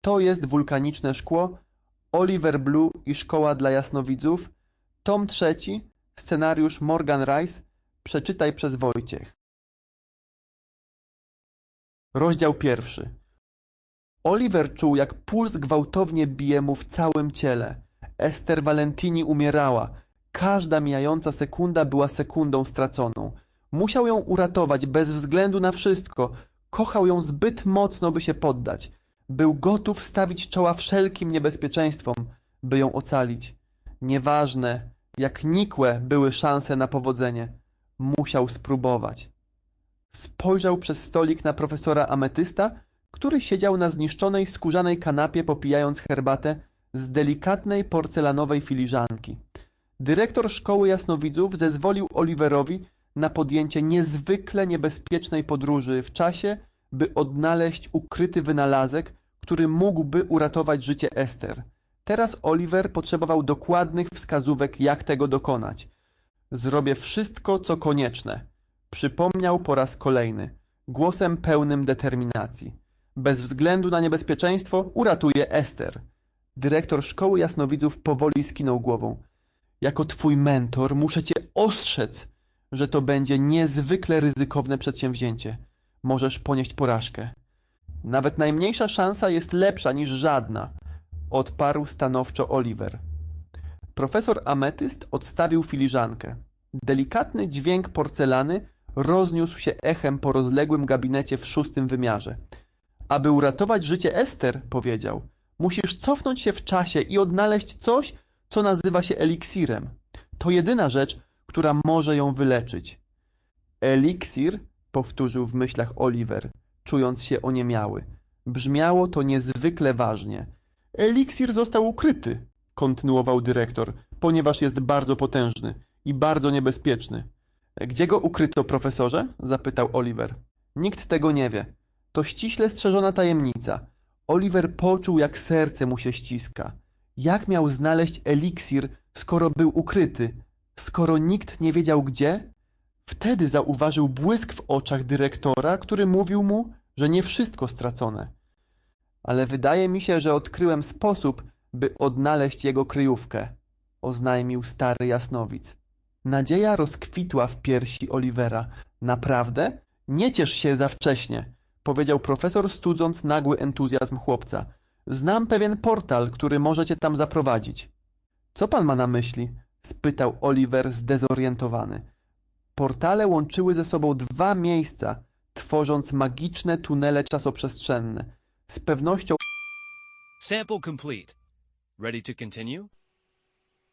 To jest wulkaniczne szkło, Oliver Blue i Szkoła dla jasnowidzów, tom trzeci, scenariusz Morgan Rice, przeczytaj przez Wojciech. Rozdział pierwszy. Oliver czuł, jak puls gwałtownie bije mu w całym ciele. Ester Valentini umierała. Każda mijająca sekunda była sekundą straconą. Musiał ją uratować bez względu na wszystko. Kochał ją zbyt mocno, by się poddać. Był gotów stawić czoła wszelkim niebezpieczeństwom, by ją ocalić. Nieważne, jak nikłe były szanse na powodzenie. Musiał spróbować. Spojrzał przez stolik na profesora Ametysta, który siedział na zniszczonej skórzanej kanapie popijając herbatę z delikatnej porcelanowej filiżanki. Dyrektor szkoły jasnowidzów zezwolił Oliverowi na podjęcie niezwykle niebezpiecznej podróży w czasie, by odnaleźć ukryty wynalazek, który mógłby uratować życie Ester. Teraz Oliver potrzebował dokładnych wskazówek, jak tego dokonać. Zrobię wszystko, co konieczne. Przypomniał po raz kolejny, głosem pełnym determinacji. Bez względu na niebezpieczeństwo uratuję Ester. Dyrektor szkoły jasnowidzów powoli skinął głową. Jako twój mentor muszę cię ostrzec, że to będzie niezwykle ryzykowne przedsięwzięcie. Możesz ponieść porażkę. Nawet najmniejsza szansa jest lepsza niż żadna, odparł stanowczo Oliver. Profesor Ametyst odstawił filiżankę. Delikatny dźwięk porcelany rozniósł się echem po rozległym gabinecie w szóstym wymiarze. Aby uratować życie Ester, powiedział, musisz cofnąć się w czasie i odnaleźć coś, co nazywa się eliksirem. To jedyna rzecz, która może ją wyleczyć. Eliksir, powtórzył w myślach Oliver, czując się oniemiały. Brzmiało to niezwykle ważnie. Eliksir został ukryty, kontynuował dyrektor, ponieważ jest bardzo potężny i bardzo niebezpieczny. Gdzie go ukryto, profesorze? zapytał Oliver. Nikt tego nie wie. To ściśle strzeżona tajemnica. Oliver poczuł, jak serce mu się ściska. Jak miał znaleźć eliksir, skoro był ukryty? Skoro nikt nie wiedział gdzie? Wtedy zauważył błysk w oczach dyrektora, który mówił mu, że nie wszystko stracone. Ale wydaje mi się, że odkryłem sposób, by odnaleźć jego kryjówkę, oznajmił stary jasnowic. Nadzieja rozkwitła w piersi Olivera. Naprawdę? Nie ciesz się za wcześnie, powiedział profesor, studząc nagły entuzjazm chłopca. Znam pewien portal, który może cię tam zaprowadzić. Co pan ma na myśli? spytał Oliver zdezorientowany. Portale łączyły ze sobą dwa miejsca, tworząc magiczne tunele czasoprzestrzenne. Z pewnością Sample complete. Ready to continue?